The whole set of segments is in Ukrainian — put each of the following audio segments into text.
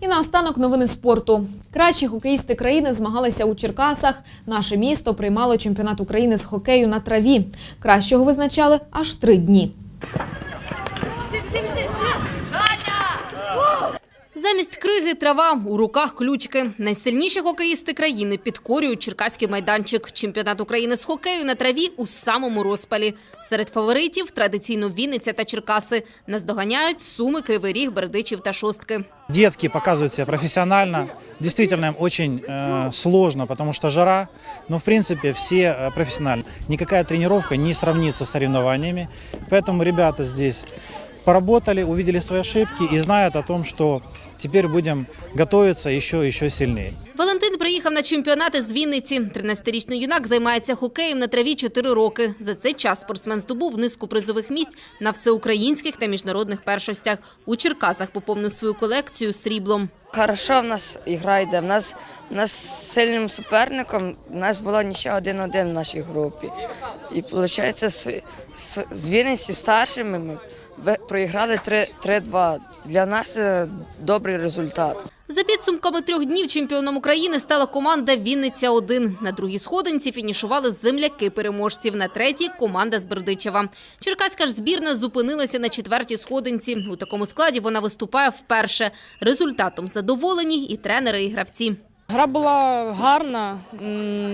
І наостанок новини спорту. Кращі хокеїсти країни змагалися у Черкасах. Наше місто приймало чемпіонат України з хокею на траві. Кращого визначали аж три дні. Замість криги трава, у руках ключки. Найсильніші хокеїсти країни підкорюють черкаський майданчик. Чемпіонат України з хокею на траві у самому розпалі. Серед фаворитів традиційно Вінниця та Черкаси. Наздоганяють Суми, Кривий Ріг, Бердичів та Шостки. Детки показывают себя профессионально. Действительно, им очень э, сложно, потому что жара. Но, в принципе, все э, профессионально. Никакая тренировка не сравнится с соревнованиями. Поэтому ребята здесь поработали, увидели свои ошибки и знают о том, что теперь будем готовиться еще еще сильнее. Валентин приїхав на чемпіонати з Вінниці. 13-річний юнак займається хокеєм на траві 4 роки. За цей час спортсмен здобув низку призових місць на всеукраїнських та міжнародних першостях. У Черкасах поповнив свою колекцію сріблом. Хорошо в нас ігра йде. В нас, в нас сильним суперником в нас була нічия 1-1 в нашій групі. І виходить, з, з, з Вінниці старшими ми проіграли 3 3-2. Для нас добрий результат. За підсумками трьох днів чемпіоном України стала команда Вінниця-1. На другій сходинці фінішували земляки переможців. На третій – команда з Бердичева. Черкаська ж збірна зупинилася на четвертій сходинці. У такому складі вона виступає вперше. Результатом задоволені і тренери, і гравці. Гра була гарна,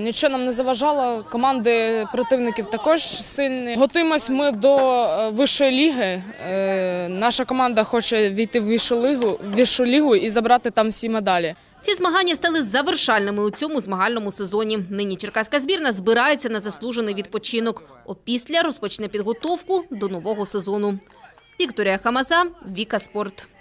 нічого нам не заважало. Команди противників також сильні. Готуємось ми до е, вищої ліги. Е, Наша команда хоче війти в вищу лігу, вищу лігу і забрати там всі медалі. Ці змагання стали завершальними у цьому змагальному сезоні. Нині черкаська збірна збирається на заслужений відпочинок. Опісля розпочне підготовку до нового сезону. Вікторія Хамаза, Віка Спорт.